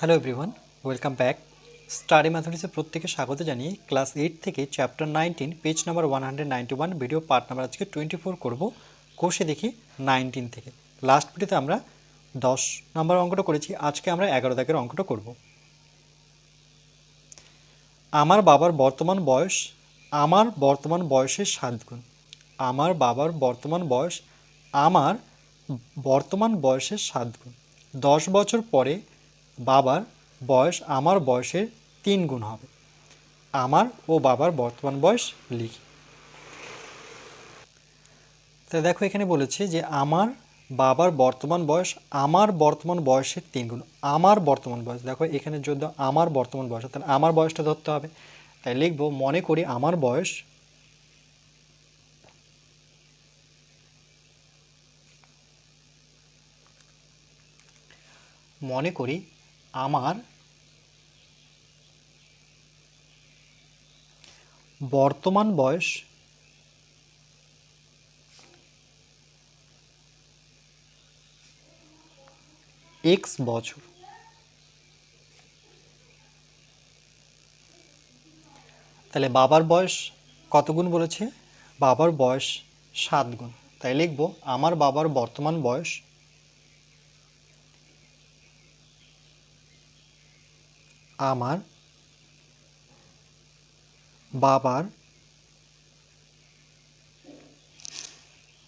Hello everyone welcome back study ম্যাথমেটিক্সে প্রত্যেকে স্বাগত জানিয়ে ক্লাস এইট থেকে chapter nineteen page number one hundred ninety one video part number আজকে twenty four করব কোর্সে দেখি নাইনটিন থেকে। লাস্ট ভিডিওতে আমরা দশ নম্বর অঙ্কটা করেছি। আজকে আমরা এগারো দাগের অঙ্কটা করব। আমার বাবার বর্তমান বয়স, আমার বর্তমান বয়সের সাত গুণ আমার বাবার বর্তমান বয়স, আমার বর্তমান বয়সের সাত গুণ দশ বছর পরে বাবার বয়স আমার বয়সের তিন গুণ হবে। আমার ও বাবার বর্তমান বয়স লিখি। তো দেখো এখানে বলেছে যে আমার বাবার বর্তমান বয়স আমার বর্তমান বয়সের তিন গুণ। আমার বর্তমান বয়স, দেখো এখানে যদি আমার বর্তমান বয়স, তাহলে আমার বয়সটা ধরতে হবে। তাই লিখব, মনে করি আমার বয়স মনে করি আমার বর্তমান বয়স এক্স বছর। তাহলে বাবার বয়স কত গুণ বলেছে? বাবার বয়স সাত গুণ। তাই লিখব, আমার বাবার বর্তমান বয়স আমার, বাবার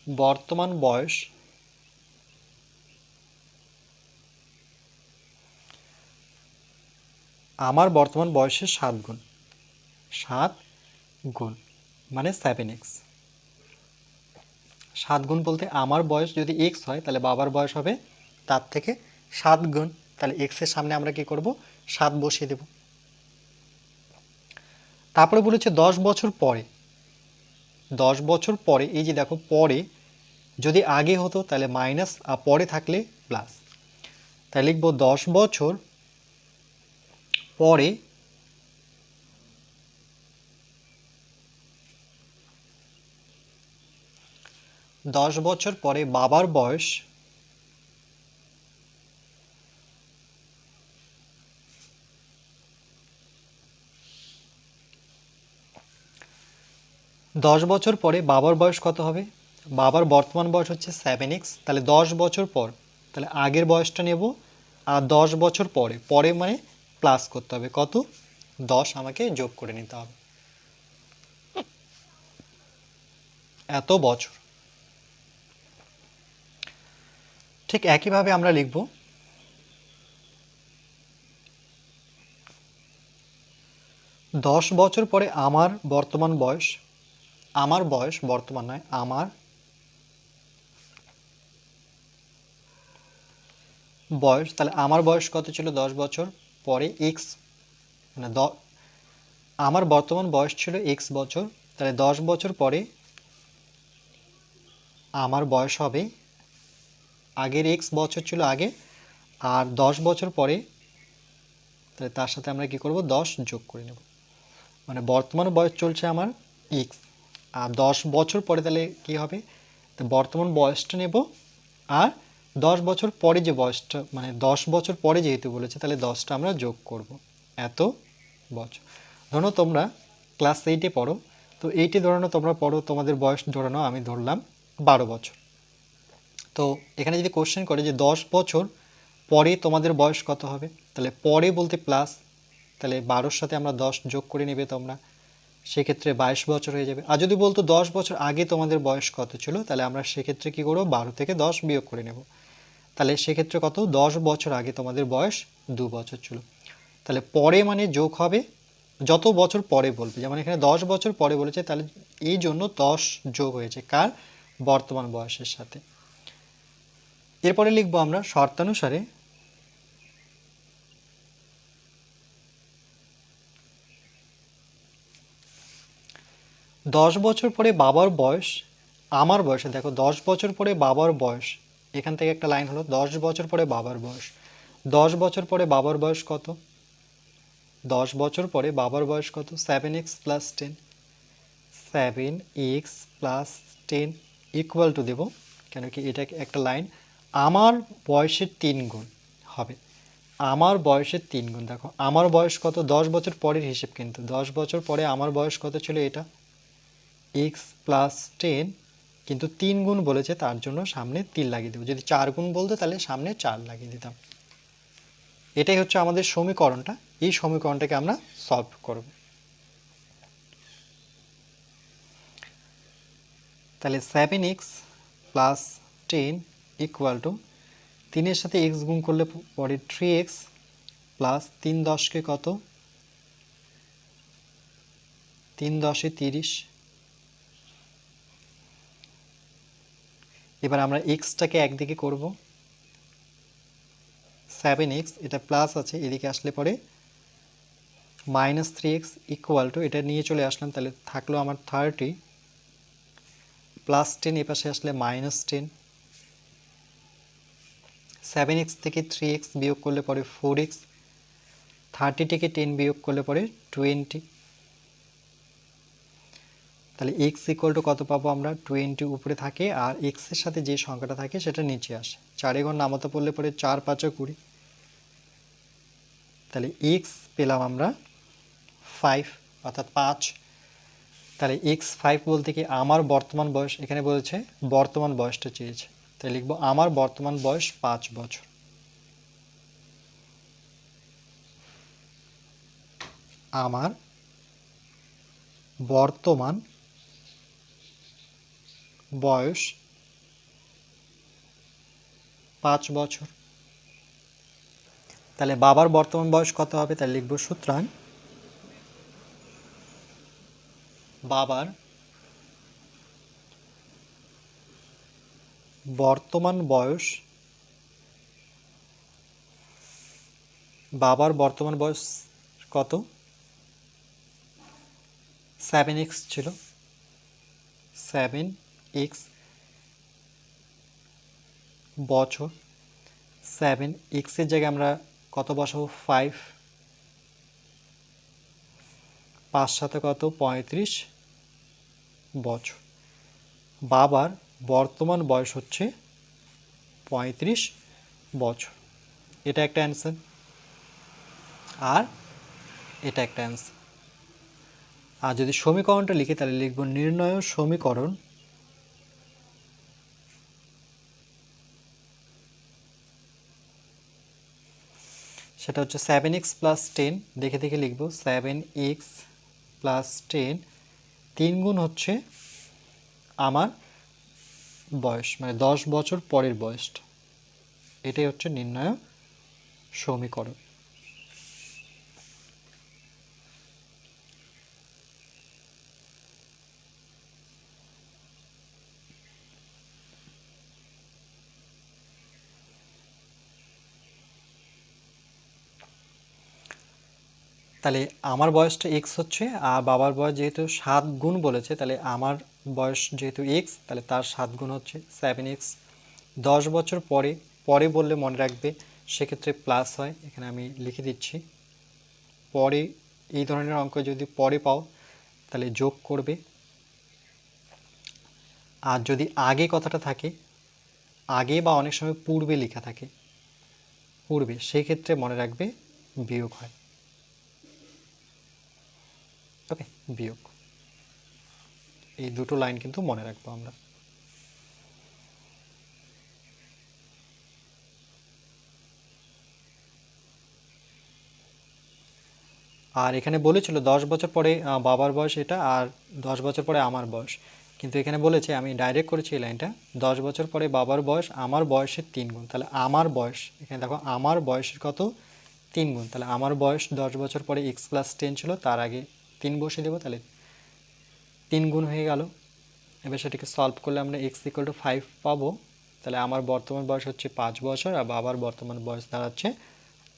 বর্তমান বয়স আমার বর্তমান বয়সের সাত গুণ। সাত গুণ মানে সেভেন এক্স সাত গুণ বলতে আমার বয়স যদি এক্স হয়, তাহলে বাবার বয়স হবে তার থেকে সাত গুণ। তাহলে এক্সের সামনে আমরা কি করব? সাত বসিয়ে দেব। তারপরে বলেছে দশ বছর পরে। দশ বছর পরে, এই যে দেখো, পরে যদি আগে হতো, তাহলে মাইনাস আর পরে থাকলে প্লাস তাই লিখব দশ বছর পরে দশ বছর পরে বাবার বয়স দশ বছর পরে বাবার বয়স কত হবে? বাবার বর্তমান বয়স হচ্ছে সেভেন এক্স তাহলে দশ বছর পর, তাহলে আগের বয়সটা নেব আর দশ বছর পরে পরে মানে প্লাস করতে হবে। কত? দশ আমাকে যোগ করে নিতে হবে। এত বছর। ঠিক একইভাবে আমরা লিখব। দশ বছর পরে আমার বর্তমান বয়স আমার বয়স বর্তমান নয়, আমার বয়স, তাহলে আমার বয়স কত ছিল? দশ বছর পরে এক্স মানে আমার বর্তমান বয়স ছিল এক্স বছর, তাহলে দশ বছর পরে আমার বয়স হবে, আগের এক্স বছর ছিল আগে, আর দশ বছর পরে, তাহলে তার সাথে আমরা কি করব? দশ যোগ করে নেব। মানে বর্তমান বয়স চলছে আমার এক্স দশ বছর পরে তাহলে কি হবে? তো বর্তমান বয়সটা নেব আর দশ বছর পরে যে বয়সটা মানে দশ বছর পরে যেহেতু বলেছে, তাহলে দশটা আমরা যোগ করব। এত বছর। ধরো তোমরা ক্লাস এইটে পড়ো, তো এইটে ধরানো তোমরা পড়ো, তোমাদের বয়স ধরানো আমি ধরলাম বারো বছর। তো এখানে যদি কোশ্চেন করে যে দশ বছর পরে তোমাদের বয়স কত হবে? তাহলে পরে বলতে প্লাস তাহলে বারোর সাথে আমরা দশ যোগ করে নেবে তোমরা। সেক্ষেত্রে বাইশ বছর হয়ে যাবে। আর যদি বলতো দশ বছর আগে তোমাদের বয়স কত ছিল, তাহলে আমরা সেক্ষেত্রে কী করব? বারো থেকে দশ বিয়োগ করে নেব। তাহলে সেক্ষেত্রে কত? দশ বছর আগে তোমাদের বয়স দু বছর ছিল। তাহলে পরে মানে যোগ হবে, যত বছর পরে বলবে। যেমন এখানে দশ বছর পরে বলেছে, তাহলে এই জন্য দশ যোগ হয়েছে কার? বর্তমান বয়সের সাথে। এরপরে লিখব আমরা শর্তানুসারে দশ বছর পরে বাবার বয়স, আমার বয়সে, দেখো, দশ বছর পরে বাবার বয়স, এখান থেকে একটা লাইন হলো, দশ বছর পরে বাবার বয়স। দশ বছর পরে বাবার বয়স কত? দশ বছর পরে বাবার বয়স কত? Seven x plus ten seven x plus ten equal to দেবো, কেন কি এটা একটা লাইন। আমার বয়সের তিন গুণ হবে। আমার বয়সের তিন গুণ, দেখো, আমার বয়স কত? দশ বছর পরের হিসেব কিন্তু, দশ বছর পরে আমার বয়স কত ছিল এটা? এক্স প্লাস টেন কিন্তু তিন গুণ বলেছে, তার জন্য সামনে তিন লাগিয়ে দেবো। যদি চার গুণ বলতো, তাহলে সামনে চার লাগিয়ে দিতাম। এটাই হচ্ছে আমাদের সমীকরণটা। এই সমীকরণটাকে আমরা সলভ করব। তাহলে seven x plus ten equal to তিনের সাথে এক্স গুণ করলে পরে থ্রি এক্স প্লাস তিন দশকে কত? তিন দশে তিরিশ। এবার আমরা এক্সটাকে একদিকে করব। সেভেন এক্স এটা প্লাস আছে, এদিকে আসলে পরে minus three x equal to এটা নিয়ে চলে আসলাম, তাহলে থাকল আমার থার্টি প্লাস টেন এ পাশে আসলে মাইনাস টেন সেভেন এক্স থেকে থ্রি এক্স বিয়োগ করলে পরে ফোর এক্স থার্টি থেকে টেন বিয়োগ করলে পরে টোয়েন্টি তাহলে এক্স ইকুয়াল টু কত পাবো আমরা? টোয়েন্টি উপরে থাকে আর এক্সের সাথে যে সংখ্যাটা থাকে সেটা নিচে আসে। চারে ঘর নামাতে পড়লে পরে চার পাঁচও কুড়ি। তাহলে এক্স পেলাম আমরা ফাইভ অর্থাৎ পাঁচ। তাহলে এক্স ফাইভ বলতে কি আমার বর্তমান বয়স? এখানে বলেছে বর্তমান বয়সটা চেয়েছে। তাই লিখব আমার বর্তমান বয়স পাঁচ বছর। আমার বর্তমান বয়স? পাঁচ বছর। তাহলে বাবার বর্তমান বয়স কত হবে? তাহলে লিখব সুতরাং বাবার বর্তমান বয়স, বাবার বর্তমান বয়স কত? সেভেন এক্স ছিল। সেভেন এক্স বছর সেভেন এক্সের জায়গায় আমরা কত বসাবো? ফাইভ পাঁচ সাথে কত? পঁয়ত্রিশ বছর। বাবার বর্তমান বয়স হচ্ছে পঁয়ত্রিশ বছর। এটা একটা অ্যান্সার আর এটা একটা অ্যান্সার আর যদি সমীকরণটা লিখে, তাহলে লিখব নির্ণয় সমীকরণ সেটা হচ্ছে সেভেন এক্স প্লাস টেন দেখে দেখে লিখব সেভেন এক্স প্লাস টেন তিন গুণ হচ্ছে আমার বয়স মানে দশ বছর পরের বয়সটা। এটাই হচ্ছে নির্ণয় সমীকরণ। তাহলে আমার বয়সটা এক্স হচ্ছে, আর বাবার বয়স যেহেতু সাত গুণ বলেছে, তাহলে আমার বয়স যেহেতু এক্স তাহলে তার সাত গুণ হচ্ছে সেভেন এক্স দশ বছর পরে পরে বললে মনে রাখবে, সেক্ষেত্রে প্লাস হয়, এখানে আমি লিখে দিচ্ছি। পরে, এই ধরনের অঙ্ক যদি পরে পাও, তাহলে যোগ করবে। আর যদি আগে কথাটা থাকে, আগে বা অনেক সময় পূর্বে লেখা থাকে, পূর্বে, সেক্ষেত্রে মনে রাখবে বিয়োগ হয়। ওকে বিয়োগ। এই দুটো লাইন কিন্তু মনে রাখব আমরা। আর এখানে বলেছিল দশ বছর পরে বাবার বয়স এটা আর দশ বছর পরে আমার বয়স। কিন্তু এখানে বলেছে, আমি ডাইরেক্ট করেছি এই লাইনটা দশ বছর পরে বাবার বয়স আমার বয়সের তিন গুণ। তাহলে আমার বয়স, এখানে দেখো, আমার বয়সের কত? তিন গুণ। তাহলে আমার বয়স দশ বছর পরে এক্স প্লাস টেন ছিল, তার আগে তিন বসে দেবো তাহলে তিন গুণ হয়ে গেল। এবার সেটাকে সলভ করলে আমরা এক্স ইকুয়াল টু ফাইভ পাবো। তাহলে আমার বর্তমান বয়স হচ্ছে পাঁচ বছর, আর বাবার বর্তমান বয়স দাঁড়াচ্ছে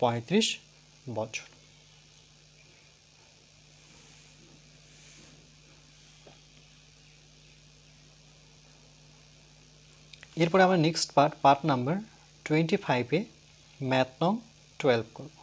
পঁয়ত্রিশ বছর। এরপরে আমরা next part part number twenty ফাইভে ম্যাথ নং টুয়েলভ করব।